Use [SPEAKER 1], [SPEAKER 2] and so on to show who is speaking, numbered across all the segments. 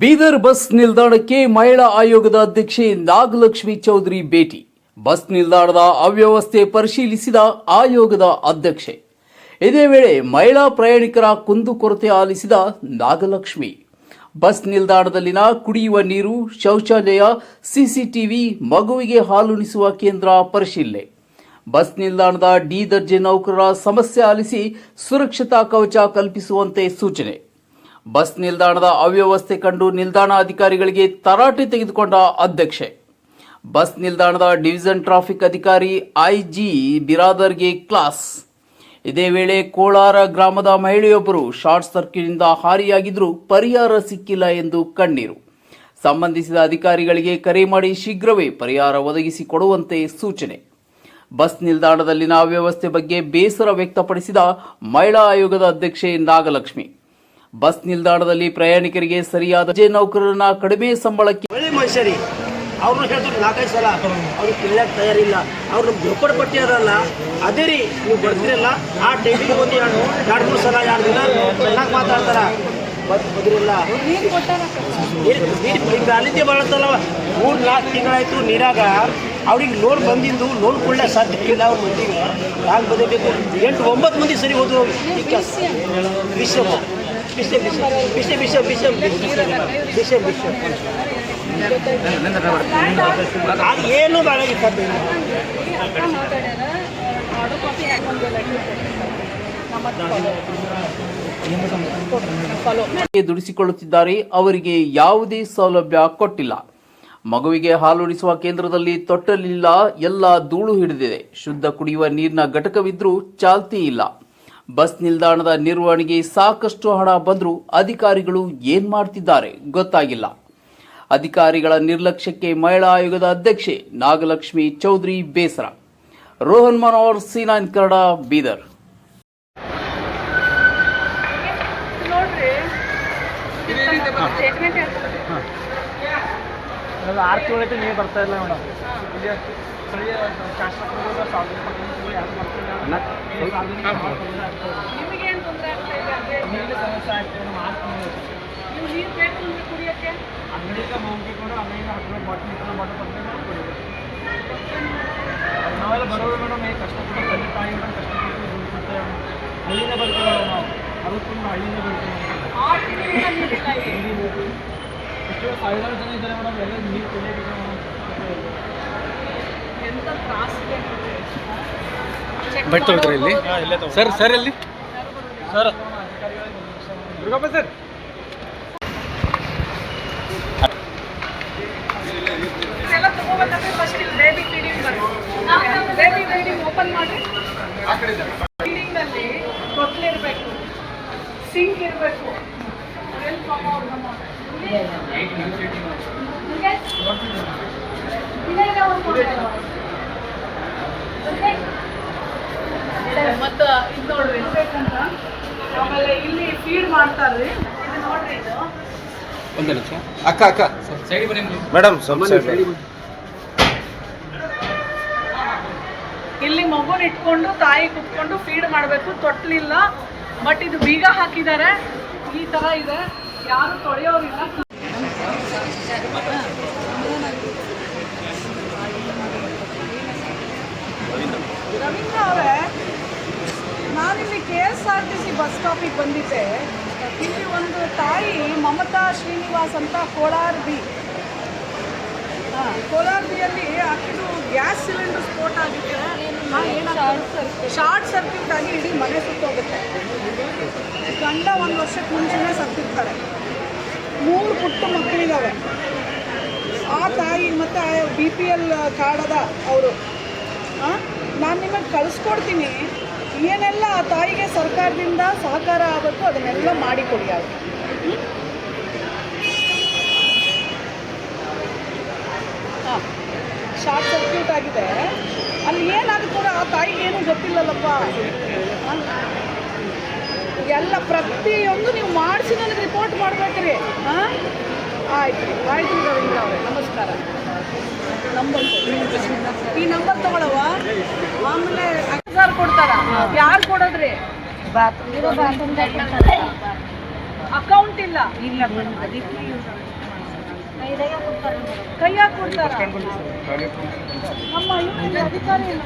[SPEAKER 1] Bidar bus ನಿಲ್ದಾಣಕ್ಕೆ ಮಹಿಳಾ ಆಯೋಗದ ಅಧ್ಯಕ್ಷೆ ನಾಗಲಕ್ಷ್ಮಿ ಚೌಧರಿ ಭೇಟಿ. ಬಸ್ ನಿಲ್ದಾಣದ ಅವ್ಯವಸ್ಥೆ ಪರಿಶೀಲಿಸಿದ ಆಯೋಗದ ಅಧ್ಯಕ್ಷೆ. ಇದೇ ವೇಳೆ ಮಹಿಳಾ ಪ್ರಯಾಣಿಕರ ಕುಂದುಕೊರತೆ ಆಲಿಸಿದ ನಾಗಲಕ್ಷ್ಮಿ. ಬಸ್ ನಿಲ್ದಾಣದಲ್ಲಿನ ಕುಡಿಯುವ ನೀರು, ಶೌಚಾಲಯ, ಸಿಸಿಟಿವಿ, ಮಗುವಿಗೆ ಹಾಲುಣಿಸುವ ಕೇಂದ್ರ ಪರಿಶೀಲನೆ. ಬಸ್ ನಿಲ್ದಾಣದ ಡಿ ದರ್ಜೆ ನೌಕರರ ಸಮಸ್ಯೆ ಆಲಿಸಿ ಸುರಕ್ಷತಾ ಕವಚ ಕಲ್ಪಿಸುವಂತೆ ಸೂಚನೆ. ಬಸ್ ನಿಲ್ದಾಣದ ಅವ್ಯವಸ್ಥೆ ಕಂಡು ನಿಲ್ದಾಣ ಅಧಿಕಾರಿಗಳಿಗೆ ತರಾಟೆ ತೆಗೆದುಕೊಂಡ ಅಧ್ಯಕ್ಷೆ. ಬಸ್ ನಿಲ್ದಾಣದ ಡಿವಿಷನ್ ಟ್ರಾಫಿಕ್ ಅಧಿಕಾರಿ ಐಜಿ ಬಿರಾದರ್ಗೆ ಕ್ಲಾಸ್. ಇದೇ ವೇಳೆ ಕೋಲಾರ ಗ್ರಾಮದ ಮಹಿಳೆಯೊಬ್ಬರು ಶಾರ್ಟ್ ಸರ್ಕ್ಯೂಟ್ನಿಂದ ಹಾರಿಯಾಗಿದ್ದರೂ ಪರಿಹಾರ ಸಿಕ್ಕಿಲ್ಲ ಎಂದು ಕಣ್ಣೀರು. ಸಂಬಂಧಿಸಿದ ಅಧಿಕಾರಿಗಳಿಗೆ ಕರೆ ಮಾಡಿ ಶೀಘ್ರವೇ ಪರಿಹಾರ ಒದಗಿಸಿಕೊಡುವಂತೆ ಸೂಚನೆ. ಬಸ್ ನಿಲ್ದಾಣದಲ್ಲಿನ ಅವ್ಯವಸ್ಥೆ ಬಗ್ಗೆ ಬೇಸರ ವ್ಯಕ್ತಪಡಿಸಿದ ಮಹಿಳಾ ಆಯೋಗದ ಅಧ್ಯಕ್ಷೆ ನಾಗಲಕ್ಷ್ಮಿ. ಬಸ್ ನಿಲ್ದಾಣದಲ್ಲಿ ಪ್ರಯಾಣಿಕರಿಗೆ ಸರಿಯಾದ ನೌಕರರನ್ನ ಕಡಿಮೆ ಸಂಬಳಕ್ಕೆ
[SPEAKER 2] ಒಳ್ಳೆ ಮನುಷ್ಯರಿ. ಅವ್ರನ್ನ ಹೇಳ್ತಾರೆ ನಾಲ್ಕೈದು ಸಲ. ಅವ್ರು ಕೇಳಕ್ಕೆ ತಯಾರಿಲ್ಲ. ಅವ್ರು ನಮ್ಗೆ ಜೋಪಡ ಅದಲ್ಲ. ಅದೇ ರೀ, ನೀವು ಬರ್ತಿರಲ್ಲ. ಆ ಟೈಮಿಗೆ ಬಂದು ಎರಡು ಎರಡು, ಮೂರು ಸಲ, ಎರಡು ದಿನ ಚೆನ್ನಾಗಿ ಮಾತಾಡ್ತಾರ. ಬದಿರಿಲ್ಲ ನೀರು ಈಗ ಅಲ್ಲಿದ್ದೆ ಬಳತ್ತಲ್ಲ ಮೂರು, ನಾಲ್ಕು ತಿಂಗಳಾಯ್ತು ನೀರಾಗ. ಅವ್ರಿಗೆ ಲೋನ್ ಬಂದಿದ್ದು, ಲೋನ್ ಕೊಡಲೇ ಸಾಧ್ಯ ಇಲ್ಲ ಅವ್ರ ಮಂದಿಗೆ ಯಾಕೆ ಬದಬೇಕು ಎಂಟು, ಒಂಬತ್ತು ಮಂದಿ ಸರಿ ಹೋದ್ರು. ವಿಷಯ. ವಿಷಯ ವಿಷಯ ವಿಷಯ ಬಿಸಿ ವಿಷಯ ಅದು ಏನು.
[SPEAKER 1] ದುಡಿಸಿಕೊಳ್ಳುತ್ತಿದ್ದಾರೆ, ಅವರಿಗೆ ಯಾವುದೇ ಸೌಲಭ್ಯ ಕೊಟ್ಟಿಲ್ಲ. ಮಗುವಿಗೆ ಹಾಲುಣಿಸುವ ಕೇಂದ್ರದಲ್ಲಿ ತೊಟ್ಟಲಿಲ್ಲ, ಎಲ್ಲ ಧೂಳು ಹಿಡಿದಿದೆ. ಶುದ್ಧ ಕುಡಿಯುವ ನೀರಿನ ಘಟಕವಿದ್ರೂ ಚಾಲ್ತಿ ಇಲ್ಲ ಬಸ್ ನಿಲ್ದಾಣದ ನಿರ್ವಹಣೆಗೆ ಸಾಕಷ್ಟು ಹಣ ಬಂದರೂ ಅಧಿಕಾರಿಗಳು ಏನ್ ಮಾಡ್ತಿದ್ದಾರೆ ಗೊತ್ತಾಗಿಲ್ಲ. ಅಧಿಕಾರಿಗಳ ನಿರ್ಲಕ್ಷ್ಯಕ್ಕೆ ಮಹಿಳಾ ಆಯೋಗದ ಅಧ್ಯಕ್ಷೆ ನಾಗಲಕ್ಷ್ಮಿ ಚೌಧರಿ ಬೇಸರ. Rohan Manohar
[SPEAKER 3] C nine
[SPEAKER 2] Kannada Bidar. ಆರ್ಥಿಕತೆ ನೀವೇ ಬರ್ತಾ ಇಲ್ಲ ಮೇಡಮ್ ಇಲ್ಲಿ ಸ್ಥಳೀಯ
[SPEAKER 3] ಶಾಸಕರುಗಳ ನಿಮಗೇನು ತೊಂದರೆ ಆಗ್ತಾ ಇದೆ
[SPEAKER 2] ನೀರಿನ ಸಮಸ್ಯೆ ಆಗ್ತದೆ
[SPEAKER 3] ನೀವು ನೀರು ಬೇಕು ಅಂದ್ರೆ ಕುಡಿಯೋಕ್ಕೆ
[SPEAKER 2] ಅಂಗಡಿಗೆ ಹೋಗಿ ಕೂಡ ಅಂಗಡಿಗೆ ಹತ್ತು ಬಾಟಲ್ ಇಪ್ಪತ್ತು ಬಾಟಲ್ ಕೊಡ್ಬೇಕು ಕುಡಿಯೋದು ನಾವೆಲ್ಲ ಬರೋದು ಮೇಡಮ್ ಹೇಗೆ ಕಷ್ಟಪಟ್ಟು ತಂದೆ ತಾಯಿಗಳು ಕಷ್ಟಪಟ್ಟು ದುಡ್ಡು ಕೊಡ್ತೇವೆ ಹಳ್ಳಿಯಿಂದ ಬರ್ತೀವಿ ನಾವು ಅದಕ್ಕೂ ಹಳ್ಳಿಯಿಂದ ಬರ್ತೀವಿ ಸಾವಿರಾರು ಜನ ಇದ್ದಾರೆ ಮೇಡಮ್ ಎಲ್ಲ ನೀರು ಕುಡಿಯಬೇಕು ಮೇಡಮ್.
[SPEAKER 3] ಎಂತ ತ್ರಾಸ ಇದೆ
[SPEAKER 4] ಬಟ್ ತೊಗೊಳ್ತಾರೆ ಇಲ್ಲಿ? ಸರ್ ಸರ್ ಎಲ್ಲಿ?
[SPEAKER 2] ಸರ್. ದುರ್ಗಪ್ಪ ಸರ್.
[SPEAKER 3] ಮತ್ತು ಇದು ನೋಡ್ರಿ. ಆಮೇಲೆ ಇಲ್ಲಿ ಫೀಡ್ ಮಾಡ್ತಾರ್ರಿ ಇದು ನೋಡ್ರಿ ಇದು
[SPEAKER 4] ಒಂದು ನಿಮಿಷ. ಅಕ್ಕ ಅಕ್ಕ. ಸೈಡ್ ಬನ್ನಿ ಮೇಡಮ್ ಸ್ವಲ್ಪ ಸೈಡ್
[SPEAKER 3] ಇಲ್ಲಿ ಮಗುನ ಇಟ್ಕೊಂಡು ತಾಯಿ ಕುತ್ಕೊಂಡು ಫೀಡ್ ಮಾಡಬೇಕು. ತೊಟ್ಲಿಲ್ಲ ಬಟ್ ಇದು ಬೀಗ ಹಾಕಿದ್ದಾರೆ ಈ ತರ ಇದೆ. ಯಾರು ತೊಳೆಯೋರಿಲ್ಲ. ರವೀಂದ್ರ ಅವರೇ ನಾನಿಲ್ಲಿ K S R T C bus ಸ್ಟಾಪಿಗೆ ಬಂದಿದ್ದೆ. ಇಲ್ಲಿ ಒಂದು ತಾಯಿ ಮಮತಾ ಶ್ರೀನಿವಾಸ್ ಅಂತ ಕೋಲಾರ್ ಬಿ. ಕೋಲಾರ್ ಬಿಯಲ್ಲಿ ಅಕ್ಕಿದು ಗ್ಯಾಸ್ ಸಿಲಿಂಡರ್ ಸ್ಫೋಟ ಆಗಿದೆ ಶಾರ್ಟ್ ಸರ್ಕ್ಯೂಟ್. ಆಗಿ ಇಡೀ ಮನೆ ಸುತ್ತೋಗುತ್ತೆ. ಗಂಡ ಒಂದು ವರ್ಷಕ್ಕೆ ಮುಂಚೆನೇ ಸತ್ತಿರ್ತಾರೆ ಮೂರು ಪುಟ್ಟ ಮಕ್ಕಳಿದ್ದಾವೆ ಆ ತಾಯಿ ಮತ್ತು ಬಿ ಪಿ ಎಲ್ ಕಾರ್ಡದ ಅವರು. ನಾನು ನಿಮಗೆ ಕಳಿಸ್ಕೊಡ್ತೀನಿ. ಏನೆಲ್ಲ ಆ ತಾಯಿಗೆ ಸರ್ಕಾರದಿಂದ ಸಹಕಾರ ಆಗುತ್ತೋ ಅದನ್ನೆಲ್ಲ ಮಾಡಿಕೊಡಿ ಅವರು. ಶಾರ್ಟ್ ಸರ್ಕ್ಯೂಟ್ ಆಗಿದೆ. ಅಲ್ಲಿ ಏನಾಗುತ್ತೆ ಆ ತಾಯಿಗೆ ಏನೂ ಗೊತ್ತಿಲ್ಲಲ್ಲಪ್ಪ? ಎಲ್ಲ ಪ್ರತಿಯೊಂದು ನೀವು ಮಾಡಿಸಿ ನನಗೆ ರಿಪೋರ್ಟ್ ಮಾಡ್ಬೇಕ್ರಿ. ಹಾಂ? ಆಯ್ತು ಆಯ್ತು ರವೀಂದ್ರ ಅವರೇ, ನಮಸ್ಕಾರ. ನಂಬರ್ ಈ ನಂಬರ್ ತಗೊಳ್ಳೋ ಯಾರು ಕೊಡೋದ್ರಿ? ಅಕೌಂಟ್ ಇಲ್ಲ
[SPEAKER 5] ಇಲ್ಲ. ಮೇಡಮ್ ಅದಕ್ಕೆ
[SPEAKER 3] ಕೈಯಾಗ ಕೊಡ್ತಾರ? ನಮ್ಮ ಇವ್ರು ಅಧಿಕಾರಿ ಇಲ್ಲ.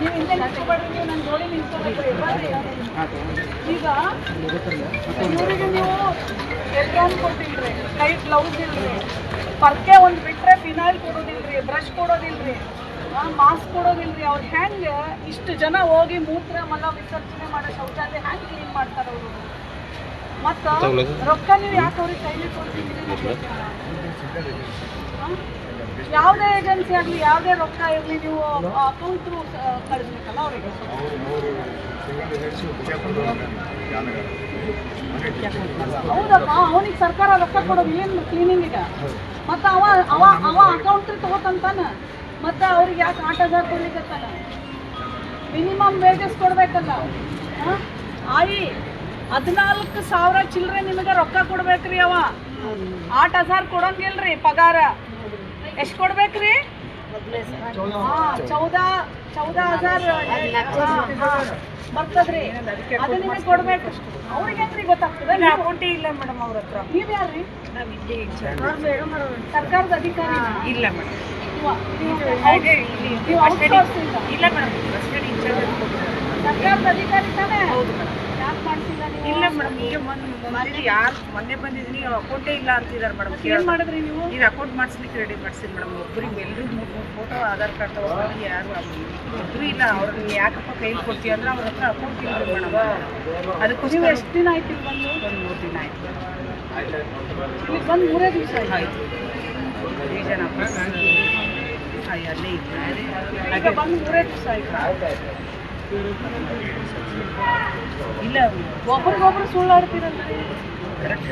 [SPEAKER 3] ನೀವು ಹಿಂದೆ ನಿಂತ್ಕೊಬೇಡ್ರಿ ನೀವು ನನ್ನ ಜೋಡಿ ಈಗ ಇವರಿಗೆ ನೀವು ಕೊಟ್ಟಿಲ್ರಿ? ಕೈ ಗ್ಲೌಸ್ ಇಲ್ರಿ? ಪರ್ಕೆ ಒಂದು ಬಿಟ್ರೆ ಫಿನಾಯ್ಲ್ ಕೊಡೋದಿಲ್ರಿ ಬ್ರಷ್ ಕೊಡೋದಿಲ್ರಿ? ಮಾಸ್ಕ್ ಕೊಡೋದಿಲ್ರಿ ಅವ್ರು ಹೆಂಗೆ ಇಷ್ಟು ಜನ ಹೋಗಿ ಮೂತ್ರ ಮಲ ವಿಸರ್ಜನೆ ಮಾಡೋ ಶೌಚಾಲಯ ಹೆಂಗೆ ಕ್ಲೀನ್ ಮಾಡ್ತಾರೆ ಅವರು? ಮತ್ತು ರೊಕ್ಕ ನೀವು ಯಾಕೆ ಅವ್ರಿಗೆ ಕೈಲಿ ಕೊಡ್ತಿದ್ದೀರಿ ಯಾವುದೇ ಏಜೆನ್ಸಿ ಆಗಲಿ ಯಾವುದೇ ರೊಕ್ಕ ಇರಲಿ ನೀವು ಅಕೌಂಟ್ ಥ್ರೂ ಕಳಿಸ್ಬೇಕಲ್ಲ ಅವರಿಗೆ? ಹೌದಪ್ಪ ಅವನಿಗೆ ಸರ್ಕಾರ ರೊಕ್ಕ ಕೊಡೋದು ಏನು ಕ್ಲೀನಿಂಗಿಗೆ ಮತ್ತು ಅವ ಅವ ಅವ ಅಕೌಂಟ್ ತಗೋತಂತಾನ? ಮತ್ತು ಅವ್ರಿಗೆ ಯಾಕೆ ಆಟೋ ಹಜಾರ್ ಕೊಡ್ಲಿಕ್ಕಲ್ಲ ಮಿನಿಮಮ್ ವೇಜಸ್ ಕೊಡ್ಬೇಕಲ್ಲ. ಹಾಂ? ಆಯಿ ಹದಿನಾಲ್ಕು ಸಾವಿರ ಚಿಲ್ಲರೆ ನಿಮಗೆ ರೊಕ್ಕ ಕೊಡ್ಬೇಕ್ರಿ ಅವ. ಆಟ್ ಹಜಾರ್ ಕೊಡಂಗಿಲ್ರಿ ಪಗಾರ. ಎಷ್ಟು ಕೊಡ್ಬೇಕ್ರಿ? ಚೌದಾ ಚೌದಾ ಹಜಾರ್ ಬರ್ತದ್ರಿ ಅದು ನಿಮಗೆ ಕೊಡ್ಬೇಕು ಅವ್ರಿಗೆ ಹೆಂಗ್ರಿ ಗೊತ್ತಾಗ್ತದೆ
[SPEAKER 5] ಅಕೌಂಟೇ ಇಲ್ಲ ಮೇಡಮ್ ಅವ್ರ ಹತ್ರ
[SPEAKER 3] ನೀವ್ ಯಾರ್ರಿ ಸರ್ಕಾರದ ಅಧಿಕಾರಿ
[SPEAKER 5] ಇಲ್ಲ ಮೇಡಮ್? ಇಲ್ಲ ಮೇಡಮ್
[SPEAKER 3] ಸರ್ಕಾರದ ಅಧಿಕಾರಿ ತಾನೇ? ಹೌದು ನೀವು
[SPEAKER 5] ಇಲ್ಲ ಮೇಡಮ್ ಈಗ ಮೊನ್ನೆ ಯಾರು ಮೊನ್ನೆ ಬಂದಿದ್ದೀನಿ ಅಕೌಂಟೇ ಇಲ್ಲ ಅಂತಿದ್ದಾರೆ ಮೇಡಮ್
[SPEAKER 3] ಏನು ಮಾಡಿದ್ರಿ ನೀವು?
[SPEAKER 5] ಈಗ ಅಕೌಂಟ್ ಮಾಡಿಸ್ಲಿಕ್ಕೆ ರೆಡಿ ಮಾಡಿಸಿದ್ ಮೇಡಮ್ ಒಬ್ಬರಿಗೆ ಎಲ್ರಿಗೂ ಮೂರು ಮೂರು ಫೋಟೋ ಆಧಾರ್ ಕಾರ್ಡ್ ತಗೊಂಡು ಯಾರು ಒಬ್ಬರು ಇಲ್ಲ ಅವ್ರನ್ನ ಯಾಕಪ್ಪ ಕೈಲಿ ಕೊಡ್ತೀವಿ ಅಂದ್ರೆ ಅವ್ರ ಹತ್ರ ಅಕೌಂಟ್ ಇಲ್ಲ ಮೇಡಮ್
[SPEAKER 3] ನೀವು
[SPEAKER 5] ಅದಕ್ಕೋಸ್ಕರ
[SPEAKER 3] ಎಷ್ಟು ದಿನ ಆಯ್ತು ಇಲ್ಲಿ ಬಂದು?
[SPEAKER 5] ಒಂದು ಮೂರು ದಿನ ಆಯ್ತು
[SPEAKER 3] ಇಲ್ಲಿ ಬಂದು ಮೂರೇ ದಿವಸ ಆಯ್ತು.
[SPEAKER 5] ರೀಸನ್ ಅಲ್ಲೇ ಇತ್ತು
[SPEAKER 3] ಬಂದು ಮೂರೇ ದಿವಸ ಆಯ್ತು.
[SPEAKER 5] ಇಲ್ಲ
[SPEAKER 3] ಒಬ್ರಿಗೊಬ್ರು ಸುಳ್ಳಾಡ್ತೀರಲ್ರಿ
[SPEAKER 5] ಕರೆಕ್ಟ್